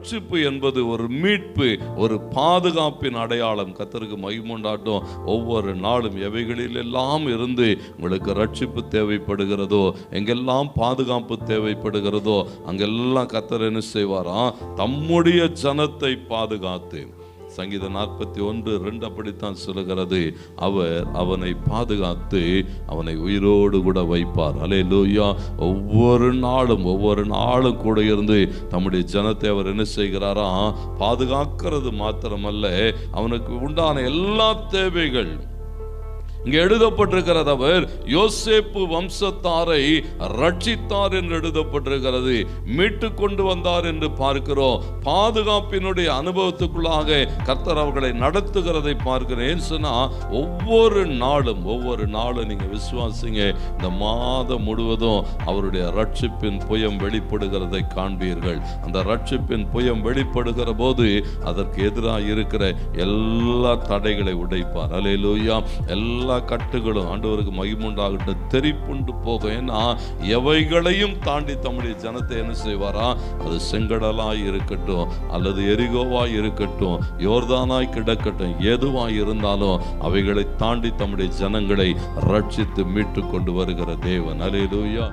ரட்சிப்பு என்பது ஒரு மீட்பு ஒரு பாதுகாப்பின் அடையாளம். கத்தருக்கு மகிமுண்டாட்டும் ஒவ்வொரு நாளும் எவைகளில் எல்லாம் இருந்து உங்களுக்கு ரட்சிப்பு தேவைப்படுகிறதோ எங்கெல்லாம் பாதுகாப்பு தேவைப்படுகிறதோ அங்கெல்லாம் கத்தர் என்ன செய்வாராம் தம்முடைய ஜனத்தை பாதுகாத்து. சங்கீதம் நாற்பத்தி ஒன்று ரெண்டு அப்படித்தான் சொல்லுகிறது. அவர் அவனை பாதுகாத்து அவனை உயிரோடு கூட வைப்பார். அலே லூயா ஒவ்வொரு நாளும் ஒவ்வொரு நாளும் கூட இருந்து தம்முடைய ஜனத்தை அவர் என்ன செய்கிறாரா? பாதுகாக்கிறது மாத்திரமல்ல அவனுக்கு உண்டான எல்லா தேவைகள் இங்கே எழுதப்பட்டிருக்கிறது அவர் யோசேப்பு வம்சத்தாரை ரட்சித்தார் என்று எழுதப்பட்டிருக்கிறது. மீட்டு கொண்டு வந்தார் என்று பார்க்கிறோம். பாதுகாப்பினுடைய அனுபவத்துக்குள்ளாக கர்த்தர் அவர்களை நடத்துகிறதை பார்க்கிறேன். சொன்னா ஒவ்வொரு நாளும் ஒவ்வொரு நாளும் நீங்க விசுவாசிங்க. இந்த மாதம் முழுவதும் அவருடைய ரட்சிப்பின் புயம் வெளிப்படுகிறதை காண்பீர்கள். அந்த ரட்சிப்பின் புயம் வெளிப்படுகிற போது அதற்கு எதிராக இருக்கிற எல்லா தடைகளை உடைப்பார். அலையிலூயா எல்லா கட்டுகளும் ஆண்டவருக்கு மகிமுண்டாகட்டும். தெரிப்புண்டு போகும். ஏன்னா எவைகளையும் தாண்டி தம்முடைய ஜனத்தை என்ன செய்வாரா? அது செங்கடலாய் இருக்கட்டும் அல்லது எரிகோவாய் இருக்கட்டும் யோர்தானாய் கிடக்கட்டும் எதுவாய் இருந்தாலும் அவைகளை தாண்டி தம்முடைய ஜனங்களை ரட்சித்து மீட்டு கொண்டு வருகிற தேவன். அலையிலூயா